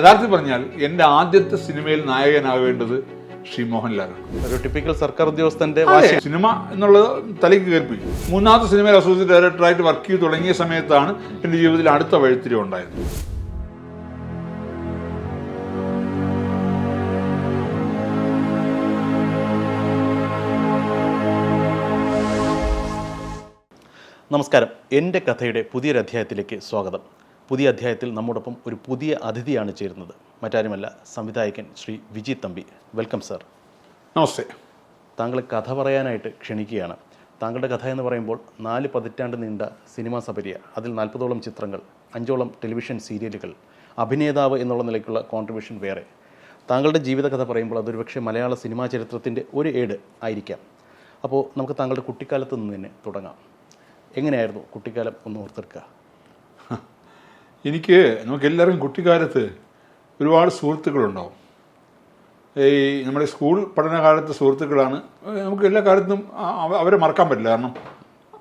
യഥാർത്ഥത്തിൽ പറഞ്ഞാൽ എന്റെ ആദ്യത്തെ സിനിമയിൽ നായകനാകേണ്ടത് ശ്രീ മോഹൻലാലാണ്. ഒരു ടിപ്പിക്കൽ സർക്കാർ ഉദ്യോഗസ്ഥന്റെ സിനിമ എന്നുള്ളത് തലയ്ക്ക് കേൾപ്പിക്കും മൂന്നാമത്തെ സിനിമയിൽ അസോസിയേറ്റ് ഡയറക്ടറായിട്ട് വർക്ക് ചെയ്ത് തുടങ്ങിയ സമയത്താണ് എന്റെ ജീവിതത്തിൽ അടുത്ത വഴിത്തിരി ഉണ്ടായത്. നമസ്കാരം. എന്റെ കഥയുടെ പുതിയൊരു അധ്യായത്തിലേക്ക് സ്വാഗതം. പുതിയ അധ്യായത്തിൽ നമ്മോടൊപ്പം ഒരു പുതിയ അതിഥിയാണ് ചേരുന്നത്. മറ്റാരുമല്ല സംവിധായകൻ Shri V G Thampi. Welcome sir. നമസ്തേ. താങ്കളെ കഥ പറയാനായിട്ട് ക്ഷണിക്കുകയാണ്. താങ്കളുടെ കഥ എന്ന് പറയുമ്പോൾ നാല് പതിറ്റാണ്ട് നീണ്ട സിനിമാ സപര്യ അതിൽ നാൽപ്പതോളം ചിത്രങ്ങൾ അഞ്ചോളം ടെലിവിഷൻ സീരിയലുകൾ അഭിനേതാവ് എന്നുള്ള നിലയ്ക്കുള്ള കോൺട്രിബ്യൂഷൻ വേറെ. താങ്കളുടെ ജീവിതകഥ പറയുമ്പോൾ അതൊരു പക്ഷേ മലയാള സിനിമാ ചരിത്രത്തിന്റെ ഒരു ഏട് ആയിരിക്കാം. അപ്പോൾ നമുക്ക് താങ്കളുടെ കുട്ടിക്കാലത്ത് നിന്ന് തന്നെ തുടങ്ങാം. എങ്ങനെയായിരുന്നു കുട്ടിക്കാലം? ഒന്ന് ഓർത്തെടുക്കുക. എനിക്ക് നമുക്ക് എല്ലാവർക്കും കുട്ടിക്കാലത്ത് ഒരുപാട് സുഹൃത്തുക്കളുണ്ടാവും. ഈ നമ്മുടെ സ്കൂൾ പഠനകാലത്തെ സുഹൃത്തുക്കളാണ്. നമുക്ക് എല്ലാ കാലത്തും അവരെ മറക്കാൻ പറ്റില്ല. കാരണം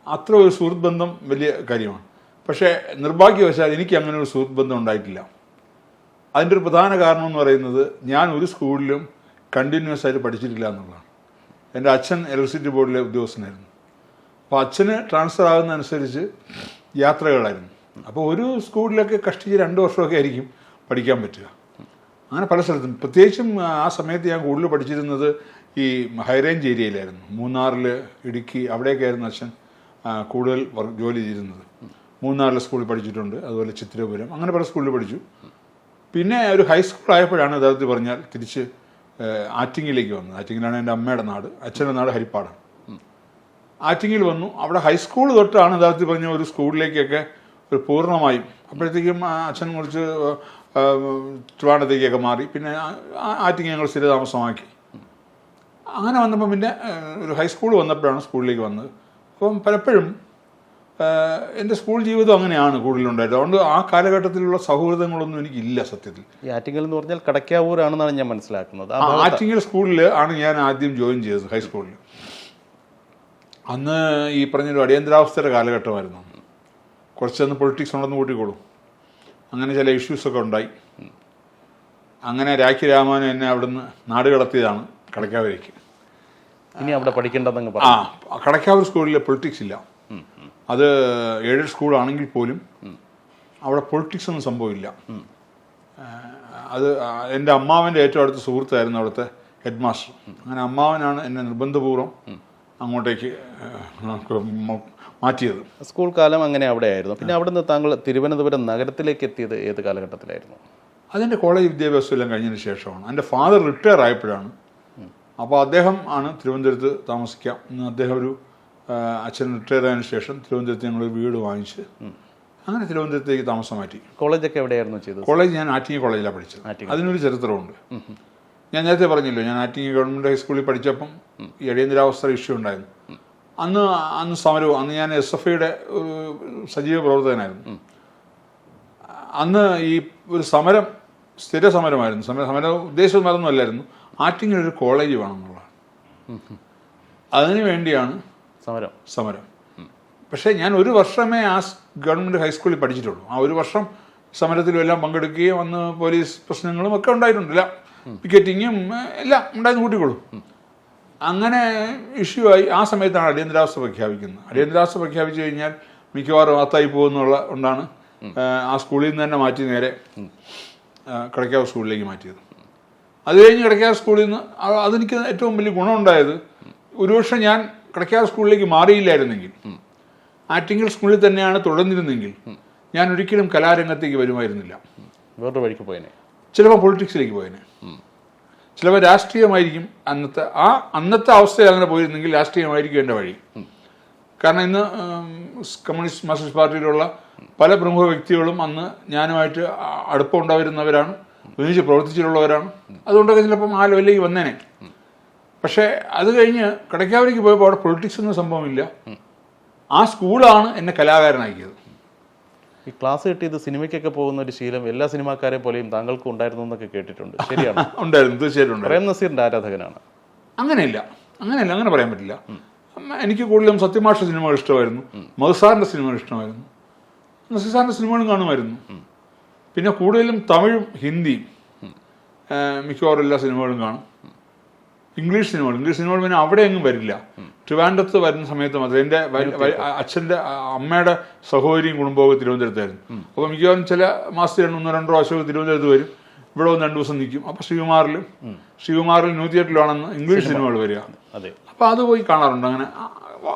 അത്ര ഒരു സുഹൃത്ത് ബന്ധം വലിയ കാര്യമാണ്. പക്ഷേ നിർഭാഗ്യവശാൽ എനിക്ക് അങ്ങനെ ഒരു സുഹൃത്ത് ബന്ധം ഉണ്ടായിട്ടില്ല. അതിന്റെ ഒരു പ്രധാന കാരണം എന്ന് പറയുന്നത് ഞാൻ ഒരു സ്കൂളിലും കണ്ടിന്യൂസ് ആയിട്ട് പഠിച്ചിട്ടില്ല എന്നുള്ളതാണ്. എന്റെ അച്ഛൻ ഇലക്ട്രിസിറ്റി ബോർഡിലെ ഉദ്യോഗസ്ഥനായിരുന്നു. അപ്പോൾ അച്ഛന് ട്രാൻസ്ഫർ ആകുന്നതനുസരിച്ച് യാത്രകളായിരുന്നു. അപ്പോൾ ഒരു സ്കൂളിലൊക്കെ കഷ്ടിച്ച് രണ്ട് വർഷമൊക്കെ ആയിരിക്കും പഠിക്കാൻ പറ്റുക. അങ്ങനെ പല സ്ഥലത്തും. പ്രത്യേകിച്ചും ആ സമയത്ത് ഞാൻ കൂടുതൽ പഠിച്ചിരുന്നത് ഈ ഹൈറേഞ്ച് ഏരിയയിലായിരുന്നു മൂന്നാറിൽ ഇടുക്കി അവിടെയൊക്കെ ആയിരുന്നു അച്ഛൻ കൂടുതൽ ജോലി ചെയ്തിരുന്നത്. മൂന്നാറിലെ സ്കൂളിൽ പഠിച്ചിട്ടുണ്ട്. അതുപോലെ ചിത്രപുരം അങ്ങനെ പല സ്കൂളിൽ പഠിച്ചു. പിന്നെ ഒരു ഹൈസ്കൂൾ ആയപ്പോഴാണ് യഥാർത്ഥത്തിൽ പറഞ്ഞാൽ തിരിച്ച് ആറ്റിങ്ങിലേക്ക് വന്നത്. ആറ്റിങ്ങിലാണ് എന്റെ അമ്മയുടെ നാട്. അച്ഛന്റെ നാട് ഹരിപ്പാടാണ് ആറ്റിങ്ങിൽ വന്നു. അവിടെ ഹൈസ്കൂൾ തൊട്ടാണ് യഥാർത്ഥത്തിൽ പറഞ്ഞ ഒരു സ്കൂളിലേക്കൊക്കെ ഒരു പൂർണമായും. അപ്പോഴത്തേക്കും അച്ഛൻ കുറച്ച് ആ, ട്രിവാൻഡത്തേക്കൊക്കെ മാറി. പിന്നെ ആ- ആ- ആറ്റിങ്ങി ഞങ്ങൾ സ്ഥിരതാമസമാക്കി. അങ്ങനെ വന്നപ്പോൾ പിന്നെ ഒരു ഹൈസ്കൂൾ വന്നപ്പോഴാണ് സ്കൂളിലേക്ക് വന്നത്. അപ്പം പലപ്പോഴും എന്റെ സ്കൂൾ ജീവിതം അങ്ങനെയാണ് കൂടുതലുണ്ടായത് അതുകൊണ്ട് ആ കാലഘട്ടത്തിലുള്ള സൗഹൃദങ്ങളൊന്നും എനിക്കില്ല സത്യത്തിൽ. ആറ്റിങ്ങൽ എന്ന് പറഞ്ഞാൽ കടക്കാവൂരാണെന്നാണ് ഞാൻ മനസ്സിലാക്കുന്നത്. ആറ്റിങ്ങൽ സ്കൂളിൽ ആണ് ഞാൻ ആദ്യം ജോയിൻ ചെയ്തത് ഹൈസ്കൂളിൽ അന്ന് ഈ പറഞ്ഞൊരു അടിയന്തരാവസ്ഥയുടെ കാലഘട്ടമായിരുന്നു. കുറച്ചൊന്ന് പൊളിറ്റിക്സ് ഉണ്ടെന്ന് കൂട്ടിക്കോളും. അങ്ങനെ ചില ഇഷ്യൂസൊക്കെ ഉണ്ടായി. അങ്ങനെ രാഖി രാമാനു എന്നെ അവിടുന്ന് നാട് കടത്തിയതാണ് കടക്കാവരേക്ക് ഇനി അവിടെ പഠിക്കേണ്ടതെന്ന് ആ കടക്കാവൂർ സ്കൂളിൽ പൊളിറ്റിക്സ് ഇല്ല. അത് എയ്ഡഡ് സ്കൂളാണെങ്കിൽ പോലും അവിടെ പൊളിറ്റിക്സ് ഒന്നും സംഭവമില്ല. അത് എന്റെ അമ്മാവന്റെ ഏറ്റവും അടുത്ത സുഹൃത്തായിരുന്നു അവിടുത്തെ ഹെഡ് മാസ്റ്റർ അങ്ങനെ അമ്മാവനാണ് എന്നെ നിർബന്ധപൂർവം അങ്ങോട്ടേക്ക് മാറ്റിയത്. സ്കൂൾ കാലം അങ്ങനെ അവിടെ ആയിരുന്നു പിന്നെ അവിടുന്ന് താങ്കൾ തിരുവനന്തപുരം നഗരത്തിലേക്ക് എത്തിയത് ഏത് കാലഘട്ടത്തിലായിരുന്നു? അതിന്റെ കോളേജ് വിദ്യാഭ്യാസം എല്ലാം കഴിഞ്ഞതിന് ശേഷമാണ്. എന്റെ ഫാദർ റിട്ടയർ ആയപ്പോഴാണ്. അപ്പോൾ അദ്ദേഹം ആണ് തിരുവനന്തപുരത്ത് താമസിക്കാം അദ്ദേഹം ഒരു അച്ഛൻ റിട്ടയർ ആയതിനു ശേഷം തിരുവനന്തപുരത്ത് ഞങ്ങൾ വീട് വാങ്ങിച്ച് അങ്ങനെ തിരുവനന്തപുരത്തേക്ക് താമസം മാറ്റി. കോളേജൊക്കെ എവിടെയായിരുന്നു ചെയ്തത്? കോളേജ് ഞാൻ ആറ്റിങ്ങ കോളേജിലാണ് പഠിച്ചത്. അതിനൊരു ചരിത്രമുണ്ട്. ഞാൻ നേരത്തെ പറഞ്ഞല്ലോ ഞാൻ ആറ്റിങ്ങ ഗവൺമെന്റ് ഹൈസ്കൂളിൽ പഠിച്ചപ്പം ഈ അടിയന്തരാവസ്ഥ ഇഷ്യൂ ഉണ്ടായിരുന്നു. അന്ന് അന്ന് സമരവും അന്ന് ഞാൻ എസ് എഫ് ഐയുടെ സജീവ പ്രവർത്തകനായിരുന്നു. അന്ന് ഈ ഒരു സമരം സ്ഥിര സമരമായിരുന്നു. സമര സമര ഉദ്ദേശം മറന്നല്ലായിരുന്നു ആറ്റിങ്ങിൽ ഒരു കോളേജ് വേണമെന്നുള്ളതാണ്. അതിനു വേണ്ടിയാണ് സമരം. സമരം. പക്ഷേ ഞാൻ ഒരു വർഷമേ ആ ഗവൺമെന്റ് ഹൈസ്കൂളിൽ പഠിച്ചിട്ടുള്ളൂ. ആ ഒരു വർഷം സമരത്തിലും എല്ലാം പങ്കെടുക്കുകയും അന്ന് പോലീസ് പ്രശ്നങ്ങളും ഒക്കെ ഉണ്ടായിട്ടുണ്ടില്ല പിക്കറ്റിങ്ങും എല്ലാം ഉണ്ടായിരുന്നു കൂട്ടിക്കോളൂ. അങ്ങനെ ഇഷ്യൂ ആയി ആ സമയത്താണ് അടിയന്തരാവസ്ഥ പ്രഖ്യാപിക്കുന്നത്. അടിയന്തരാവസ്ഥ പ്രഖ്യാപിച്ചു കഴിഞ്ഞാൽ മിക്കവാറും അത്തായി പോകുന്നുള്ള കൊണ്ടാണ് ആ സ്കൂളിൽ നിന്ന് തന്നെ മാറ്റി നേരെ കിടക്കാവ് സ്കൂളിലേക്ക് മാറ്റിയത്. അത് കഴിഞ്ഞ് കിടക്കാവ് സ്കൂളിൽ നിന്ന് അതെനിക്ക് ഏറ്റവും വലിയ ഗുണമുണ്ടായത് ഒരുപക്ഷെ ഞാൻ കിടക്കാവ് സ്കൂളിലേക്ക് മാറിയില്ലായിരുന്നെങ്കിൽ ആറ്റിങ്ങൽ സ്കൂളിൽ തന്നെയാണ് തുടർന്നിരുന്നെങ്കിൽ ഞാൻ ഒരിക്കലും കലാരംഗത്തേക്ക് വരുമായിരുന്നില്ല. വേറൊരു വഴിക്ക് പോയനെ. ചിലപ്പോൾ പൊളിറ്റിക്സിലേക്ക് പോയേനെ. ചിലപ്പോൾ രാഷ്ട്രീയമായിരിക്കും അന്നത്തെ ആ അന്നത്തെ അവസ്ഥയിൽ അങ്ങനെ പോയിരുന്നെങ്കിൽ രാഷ്ട്രീയമായിരിക്കും എന്റെ വഴി. കാരണം ഇന്ന് കമ്മ്യൂണിസ്റ്റ് മാർക്സിസ്റ്റ് പാർട്ടിയിലുള്ള പല പ്രമുഖ വ്യക്തികളും അന്ന് ഞാനുമായിട്ട് അടുപ്പമുണ്ടായിരുന്നവരാണ് ഒരുമിച്ച് പ്രവർത്തിച്ചിട്ടുള്ളവരാണ്. അതുകൊണ്ടൊക്കെ ചിലപ്പം ആ ലെവലിലേക്ക് വന്നേനെ. പക്ഷേ അത് കഴിഞ്ഞ് കിടക്കാവിലേക്ക് പോയപ്പോൾ അവിടെ പൊളിറ്റിക്സ് എന്ന സംഭവമില്ല. ആ സ്കൂളാണ് എന്നെ കലാകാരനാക്കിയത്. ഈ ക്ലാസ് കിട്ടിയത് സിനിമയ്ക്കൊക്കെ പോകുന്ന ഒരു ശീലം എല്ലാ സിനിമാക്കാരെ പോലെയും താങ്കൾക്കും ഉണ്ടായിരുന്നു എന്നൊക്കെ കേട്ടിട്ടുണ്ട്. ശരിയാണ്? ഉണ്ടായിരുന്നു തീർച്ചയായിട്ടും പ്രേം നസീറിന്റെ ആരാധകനാണ്? അങ്ങനെയില്ല അങ്ങനെയല്ല അങ്ങനെ പറയാൻ പറ്റില്ല. എനിക്ക് കൂടുതലും സത്യമാഷ സിനിമ ഇഷ്ടമായിരുന്നു. മഹസാറിന്റെ സിനിമകൾ ഇഷ്ടമായിരുന്നു. നസീർ സാറിന്റെ സിനിമകളും കാണുമായിരുന്നു. പിന്നെ കൂടുതലും തമിഴും ഹിന്ദിയും മിക്കവാറും എല്ലാ സിനിമകളും കാണും. ഇംഗ്ലീഷ് സിനിമകൾ. ഇംഗ്ലീഷ് സിനിമകൾ പിന്നെ അവിടെ എങ്ങും വരില്ല. ട്രിവാൻഡ്രത്ത് വരുന്ന സമയത്ത് മാത്രം. എന്റെ അച്ഛന്റെ അമ്മയുടെ സഹോദരിയും കുടുംബവും തിരുവനന്തപുരത്തായിരുന്നു. അപ്പോൾ മിക്കവാറും ചില മാസത്തിൽ ഒന്നോ രണ്ടോ പ്രാവശ്യമൊക്കെ തിരുവനന്തപുരത്ത് വരും. ഇവിടെ ഒന്ന് രണ്ട് ദിവസം നിൽക്കും. അപ്പോൾ ശ്രീകുമാറിലും ശ്രീകുമാറിൽ ന്യൂ തിയേറ്ററിലാണെന്ന് ഇംഗ്ലീഷ് സിനിമകൾ വരിക. അതെ. അപ്പോൾ അത് പോയി കാണാറുണ്ട്. അങ്ങനെ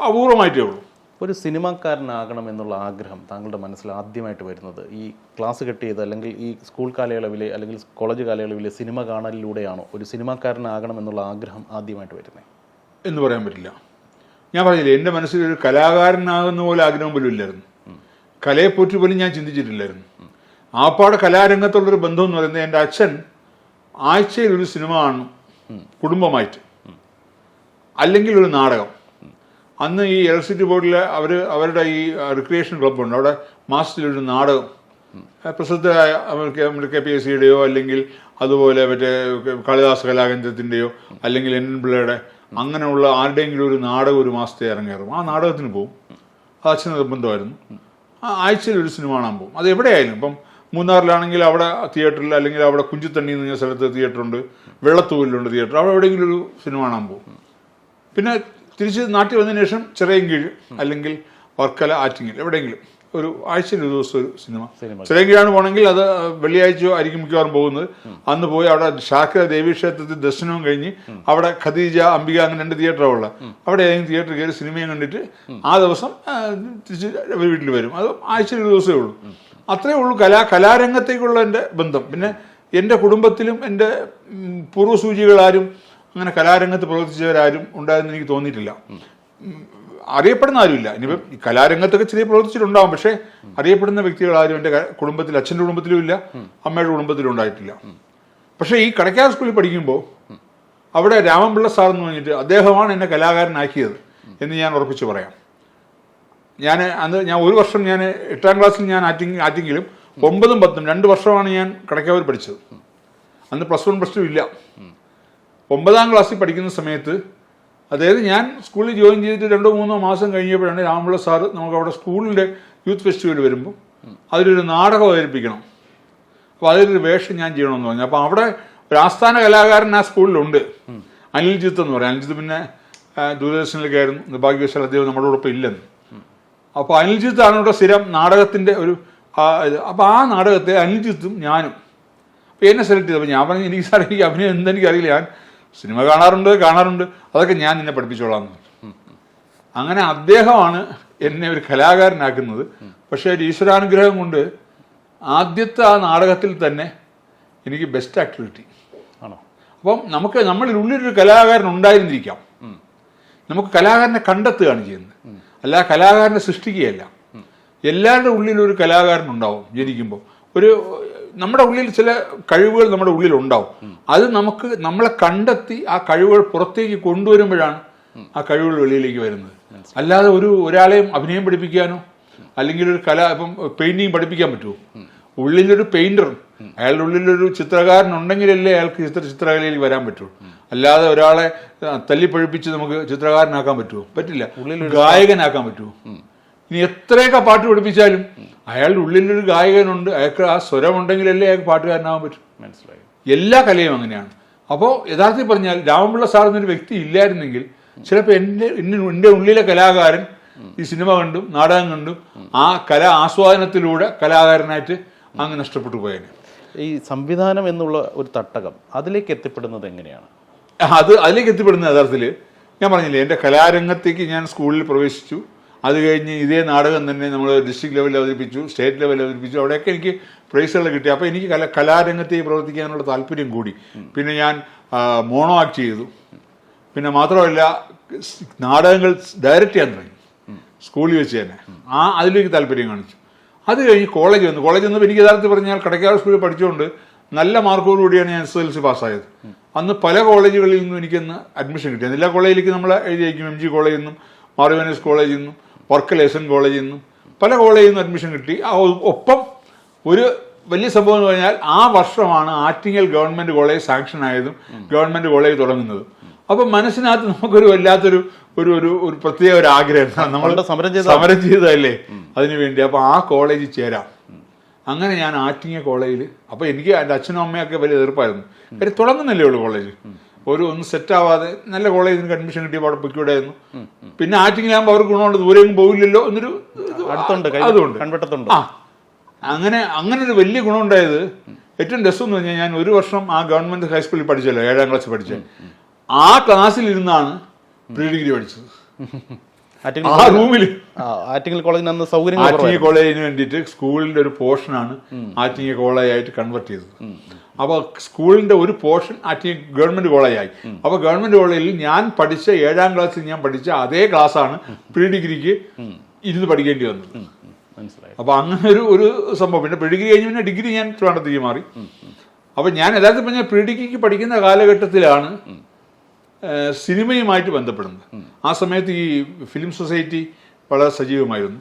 അപൂർവമായിട്ടേ ഉള്ളൂ. ഒരു സിനിമാക്കാരനാകണം എന്നുള്ള ആഗ്രഹം താങ്കളുടെ മനസ്സിൽ ആദ്യമായിട്ട് വരുന്നത്. ഈ ക്ലാസ് കെട്ടിയത് അല്ലെങ്കിൽ ഈ സ്കൂൾ കാലയളവിലെ അല്ലെങ്കിൽ കോളേജ് കാലയളവിലെ സിനിമ കാണലിലൂടെയാണോ ഒരു സിനിമാക്കാരനാകണം എന്നുള്ള ആഗ്രഹം ആദ്യമായിട്ട് വരുന്നത് എന്ന് പറയാൻ പറ്റില്ല. ഞാൻ പറഞ്ഞില്ലേ എന്റെ മനസ്സിൽ ഒരു കലാകാരനാകുന്ന പോലെ ആഗ്രഹം പോലും ഇല്ലായിരുന്നു. കലയെപ്പറ്റി പോലും ഞാൻ ചിന്തിച്ചിട്ടില്ലായിരുന്നു. ആപ്പാടെ കലാരംഗത്തുള്ളൊരു ബന്ധം എന്ന് പറയുന്നത് എന്റെ അച്ഛൻ ആഴ്ചയിൽ ഒരു സിനിമ കാണും കുടുംബമായിട്ട്. അല്ലെങ്കിൽ ഒരു നാടകം. അന്ന് ഈ ഇലക്ട്രിസിറ്റി ബോർഡിൽ അവർ അവരുടെ ഈ റിക്രിയേഷൻ ക്ലബ്ബുണ്ട് അവിടെ മാസത്തിലൊരു നാടകം. പ്രസിദ്ധമായ കെ പി എസ് സിയുടെയോ അല്ലെങ്കിൽ അതുപോലെ മറ്റേ കാളിദാസ കലാകേന്ദ്രത്തിന്റെയോ അല്ലെങ്കിൽ എൻ പിള്ളയുടെ അങ്ങനെയുള്ള ആരുടെയെങ്കിലും ഒരു നാടകം ഒരു മാസത്തെ ഇറങ്ങിയിറും ആ നാടകത്തിന് പോകും അത് അച്ഛൻ നിർബന്ധമായിരുന്നു. ആ ആഴ്ചയിൽ ഒരു സിനിമ കാണാൻ പോകും അത് എവിടെയായാലും ഇപ്പം മൂന്നാറിലാണെങ്കിൽ അവിടെ തിയേറ്ററിൽ അല്ലെങ്കിൽ അവിടെ കുഞ്ചിത്തണ്ണി എന്ന സ്ഥലത്ത് തിയേറ്ററുണ്ട്. വെള്ളത്തൂവിലുണ്ട് തിയേറ്റർ. അവിടെ എവിടെയെങ്കിലും ഒരു സിനിമ കാണാൻ പോകും പിന്നെ തിരിച്ച് നാട്ടിൽ വന്നതിന് ശേഷം ചിറയൻകീഴ് അല്ലെങ്കിൽ വർക്കല ആറ്റിങ്ങിൽ എവിടെയെങ്കിലും. ഒരു ആഴ്ചയിൽ ഒരു ദിവസം ഒരു സിനിമ. ചിറയൻകീഴാണ് പോകണമെങ്കിൽ അത് വെള്ളിയാഴ്ചയോ ആയിരിക്കും മിക്കവാറും പോകുന്നത്. അന്ന് പോയി അവിടെ ശാക്ര ദേവീ ക്ഷേത്രത്തിൽ ദർശനവും കഴിഞ്ഞ് അവിടെ ഖദീജ അംബിക അങ്ങനെ രണ്ട് തിയേറ്ററാണ് ഉള്ളത് അവിടെ ഏതെങ്കിലും തിയേറ്ററിൽ കയറി സിനിമയും കണ്ടിട്ട് ആ ദിവസം തിരിച്ച് വീട്ടിൽ വരും. അത് ആഴ്ചയിൽ ഒരു ദിവസമേ ഉള്ളൂ. അത്രേ ഉള്ളൂ കലാ കലാരംഗത്തേക്കുള്ള എന്റെ ബന്ധം. പിന്നെ എന്റെ കുടുംബത്തിലും എന്റെ പൂർവസൂചികളാരും അങ്ങനെ കലാരംഗത്ത് പ്രവർത്തിച്ചവരാരും ഉണ്ടായെന്ന് എനിക്ക് തോന്നിയിട്ടില്ല. അറിയപ്പെടുന്ന ആരുമില്ല. ഇനിയിപ്പം കലാരംഗത്തൊക്കെ ചെറിയ പ്രവർത്തിച്ചിട്ടുണ്ടാവും. പക്ഷേ അറിയപ്പെടുന്ന വ്യക്തികൾ ആരും എന്റെ കുടുംബത്തിൽ അച്ഛന്റെ കുടുംബത്തിലും ഇല്ല അമ്മയുടെ കുടുംബത്തിലും ഉണ്ടായിട്ടില്ല. പക്ഷേ ഈ കടക്കാർ സ്കൂളിൽ പഠിക്കുമ്പോൾ അവിടെ രാമൻപിള്ള സാർ എന്ന് പറഞ്ഞിട്ട് അദ്ദേഹമാണ് എന്നെ കലാകാരനാക്കിയത് എന്ന് ഞാൻ ഉറപ്പിച്ച് പറയാം. ഞാൻ അന്ന് ഞാൻ ഒരു വർഷം ഞാൻ എട്ടാം ക്ലാസ്സിൽ ഞാൻ ആറ്റിങ് ആറ്റിങ്ങിലും ഒമ്പതും പത്തും രണ്ട് വർഷമാണ് ഞാൻ കടക്കാവൂർ പഠിച്ചത്. അന്ന് പ്ലസ് വൺ പ്ലസ് ടു ഇല്ല. ഒമ്പതാം ക്ലാസ്സിൽ പഠിക്കുന്ന സമയത്ത് അതായത് ഞാൻ സ്കൂളിൽ ജോയിൻ ചെയ്തിട്ട് രണ്ടോ മൂന്നോ മാസം കഴിഞ്ഞപ്പോഴാണ് രാമപിള്ള സാറ് നമുക്ക് അവിടെ സ്കൂളിന്റെ യൂത്ത് ഫെസ്റ്റിവൽ വരുമ്പോൾ അതിലൊരു നാടകം അവതരിപ്പിക്കണം. അപ്പോൾ അതിലൊരു വേഷം ഞാൻ ചെയ്യണമെന്ന് പറഞ്ഞു. അപ്പോൾ അവിടെ ഒരു ആസ്ഥാന കലാകാരൻ ആ സ്കൂളിലുണ്ട്. അനിൽജിത്ത് എന്ന് പറയും. അനിൽജിത്ത് പിന്നെ ആ, ദൂരദർശനിലൊക്കെ ആയിരുന്നു. നിർഭാഗ്യവശാൽ അദ്ദേഹം നമ്മുടെ കൂടെ ഇല്ലെന്ന്. അപ്പോൾ അനിൽജിത്താണ് ഇവിടെ സ്ഥിരം നാടകത്തിന്റെ ഒരു അപ്പോൾ ആ നാടകത്തെ അനിൽജിത്തും ഞാനും. അപ്പോൾ എന്നെ സെലക്ട് ചെയ്തപ്പോൾ ഞാൻ പറഞ്ഞു എനിക്ക് സാറേ എനിക്ക് അഭിനയം എന്തെനിക്കറിയില്ല. ഞാൻ സിനിമ കാണാറുണ്ട് കാണാറുണ്ട്. അതൊക്കെ ഞാൻ നിന്നെ പഠിപ്പിച്ചോളാം. അങ്ങനെ അദ്ദേഹമാണ് എന്നെ ഒരു കലാകാരനാക്കുന്നത്. പക്ഷേ ഒരു ഈശ്വരാനുഗ്രഹം കൊണ്ട് ആദ്യത്തെ ആ നാടകത്തിൽ തന്നെ എനിക്ക് ബെസ്റ്റ് ആക്ടിവിറ്റി ആണോ? അപ്പം നമുക്ക് നമ്മളിൽ ഉള്ളിലൊരു കലാകാരൻ ഉണ്ടായിരുന്നിരിക്കാം. നമുക്ക് കലാകാരനെ കണ്ടെത്തുകയാണ് ചെയ്യുന്നത്. അല്ല കലാകാരനെ സൃഷ്ടിക്കുകയല്ല. എല്ലാവരുടെ ഉള്ളിലും ഒരു കലാകാരൻ ഉണ്ടാവും ജനിക്കുമ്പോൾ. ഒരു നമ്മുടെ ഉള്ളിൽ ചില കഴിവുകൾ നമ്മുടെ ഉള്ളിൽ ഉണ്ടാവും അത് നമുക്ക് നമ്മളെ കണ്ടെത്തി ആ കഴിവുകൾ പുറത്തേക്ക് കൊണ്ടുവരുമ്പോഴാണ് ആ കഴിവുകൾ വെളിയിലേക്ക് വരുന്നത്. അല്ലാതെ ഒരു ഒരാളെയും അഭിനയം പഠിപ്പിക്കാനോ അല്ലെങ്കിൽ ഒരു കല ഇപ്പം പെയിന്റിങ് പഠിപ്പിക്കാൻ പറ്റുമോ? ഉള്ളിലൊരു പെയിന്റർ അയാളുടെ ഉള്ളിലൊരു ചിത്രകാരൻ ഉണ്ടെങ്കിലല്ലേ അയാൾക്ക് ചിത്ര ചിത്രകലയിൽ വരാൻ പറ്റുള്ളൂ അല്ലാതെ ഒരാളെ തല്ലിപ്പഴിപ്പിച്ച് നമുക്ക് ചിത്രകാരനാക്കാൻ പറ്റുമോ? പറ്റില്ല. ഗായകനാക്കാൻ പറ്റുമോ? ഇനി എത്രയൊക്കെ പാട്ട് പഠിപ്പിച്ചാലും അയാളുടെ ഉള്ളിലൊരു ഗായകനുണ്ട് അയാൾക്ക് ആ സ്വരം ഉണ്ടെങ്കിലല്ലേ അയാൾക്ക് പാട്ടുകാരനാവാൻ പറ്റും. മനസ്സിലായി. എല്ലാ കലയും അങ്ങനെയാണ്. അപ്പോൾ യഥാർത്ഥത്തിൽ പറഞ്ഞാൽ രാമപിള്ള സാർ എന്നൊരു വ്യക്തി ഇല്ലായിരുന്നെങ്കിൽ ചിലപ്പോൾ എന്റെ എന്റെ ഉള്ളിലെ കലാകാരൻ ഈ സിനിമ കണ്ടും നാടകം കണ്ടും ആ കല ആസ്വാദനത്തിലൂടെ കലാകാരനായിട്ട് അങ്ങ് നഷ്ടപ്പെട്ടു പോയേനെ. ഈ സംവിധാനം എന്നുള്ള ഒരു തട്ടകം അതിലേക്ക് എത്തിപ്പെടുന്നത് എങ്ങനെയാണ്? അത് അതിലേക്ക് എത്തിപ്പെടുന്ന യഥാർത്ഥത്തിൽ ഞാൻ പറഞ്ഞില്ലേ എന്റെ കലാരംഗത്തേക്ക് ഞാൻ സ്കൂളിൽ പ്രവേശിച്ചു. അത് കഴിഞ്ഞ് ഇതേ നാടകം തന്നെ നമ്മൾ ഡിസ്ട്രിക്ട് ലെവലിൽ അവതരിപ്പിച്ചു സ്റ്റേറ്റ് ലെവലിൽ അവതരിപ്പിച്ചു. അവിടെയൊക്കെ എനിക്ക് പ്രൈസുകൾ കിട്ടി. അപ്പോൾ എനിക്ക് കല കലാരംഗത്തെ പ്രവർത്തിക്കാനുള്ള താല്പര്യം കൂടി. പിന്നെ ഞാൻ മോണോ ആക്ട് ചെയ്തു. പിന്നെ മാത്രമല്ല നാടകങ്ങൾ ഡയറക്റ്റ് ചെയ്യാൻ തുടങ്ങി. സ്കൂളിൽ വെച്ച് തന്നെ. ആ അതിലേക്ക് താല്പര്യം കാണിച്ചു. അത് കഴിഞ്ഞ് കോളേജ് വന്നു. കോളേജ് വന്നപ്പോൾ എനിക്ക് യഥാർത്ഥത്തിൽ പറഞ്ഞാൽ കടക്കാട് സ്കൂളിൽ പഠിച്ചുകൊണ്ട് നല്ല മാർക്കോടുകൂടിയാണ് ഞാൻ എസ് എൽ സി പാസ്സായത്. അന്ന് പല കോളേജുകളിൽ നിന്നും എനിക്കിന്ന് അഡ്മിഷൻ കിട്ടി. എല്ലാ കോളേജിലേക്ക് നമ്മൾ എഴുതിയേക്കും എം ജി കോളേജിൽ നിന്നും മാർവനസ് കോളേജിൽ നിന്നും എൻ കോളേജിൽ നിന്നും പല കോളേജിൽ നിന്നും അഡ്മിഷൻ കിട്ടി. ഒപ്പം ഒരു വലിയ സംഭവം എന്ന് പറഞ്ഞാൽ ആ വർഷമാണ് ആറ്റിങ്ങൽ ഗവൺമെന്റ് കോളേജ് സാങ്ഷൻ ആയതും ഗവൺമെന്റ് കോളേജ് തുടങ്ങുന്നതും. അപ്പം മനസ്സിനകത്ത് നമുക്കൊരു വല്ലാത്തൊരു ഒരു ഒരു ഒരു പ്രത്യേക ഒരു ആഗ്രഹം. നമ്മൾ സമരം ചെയ്ത. സമരം ചെയ്തതല്ലേ? അതിനു വേണ്ടി. അപ്പൊ ആ കോളേജിൽ ചേരാം. അങ്ങനെ ഞാൻ ആറ്റിങ്ങൽ കോളേജിൽ അപ്പോൾ എനിക്ക് എന്റെ അച്ഛനും അമ്മയൊക്കെ വലിയ എതിർപ്പായിരുന്നു. കാര്യം തുടങ്ങുന്നില്ലേ ഉള്ളൂ കോളേജ് ഒരു ഒന്നും സെറ്റ് ആവാതെ നല്ല കോളേജിൽ നിന്ന് അഡ്മിഷൻ കിട്ടിയപ്പോൾ അവിടെ പൊയ്ക്കൂടായിരുന്നു പിന്നെ ആറ്റിങ്ങിലാകുമ്പോൾ അവർക്ക് ഗുണമുണ്ട്. ദൂരെയും പോകില്ലല്ലോ എന്നൊരു അടുത്തുണ്ട് അതുകൊണ്ട് കൺവെട്ടത്തുണ്ട്. ആ. അങ്ങനെ അങ്ങനെ ഒരു വലിയ ഗുണമുണ്ടായത് ഏറ്റവും രസം എന്ന് പറഞ്ഞാൽ ഞാൻ ഒരു വർഷം ആ ഗവൺമെന്റ് ഹൈസ്കൂളിൽ പഠിച്ചല്ലോ ഏഴാം ക്ലാസ് പഠിച്ചത് ആ ക്ലാസ്സിൽ ഇരുന്നാണ് പ്രീ ഡിഗ്രി പഠിച്ചത്. ആ റൂമിൽ ആ, ആറ്റിങ്ങൽ കോളേജിന് അന്ന് കോളേജിന് വേണ്ടിയിട്ട് സ്കൂളിന്റെ ഒരു പോർഷനാണ് ആറ്റിങ്ങ കോളേജായിട്ട് കൺവെർട്ട് ചെയ്തത്. അപ്പോൾ സ്കൂളിന്റെ ഒരു പോർഷൻ അറ്റി ഗവൺമെന്റ് കോളേജായി. അപ്പോൾ ഗവൺമെന്റ് കോളേജിൽ ഞാൻ പഠിച്ച ഏഴാം ക്ലാസ്സിൽ ഞാൻ പഠിച്ച അതേ ക്ലാസ്സാണ് പ്രീ ഡിഗ്രിക്ക് ഇരുന്ന് പഠിക്കേണ്ടി വന്നത്. മനസ്സിലായി. അപ്പോൾ അങ്ങനെ ഒരു ഒരു സംഭവം. പിന്നെ പ്രീ ഡിഗ്രി കഴിഞ്ഞ് പിന്നെ ഡിഗ്രി ഞാൻ ട്രിവാണ്ടത്തേക്ക് മാറി. അപ്പോൾ ഞാൻ യഥാർത്ഥത്തിൽ പറഞ്ഞാൽ പ്രീ ഡിഗ്രിക്ക് പഠിക്കുന്ന കാലഘട്ടത്തിലാണ് സിനിമയുമായിട്ട് ബന്ധപ്പെടുന്നത്. ആ സമയത്ത് ഈ ഫിലിം സൊസൈറ്റി വളരെ സജീവമായിരുന്നു.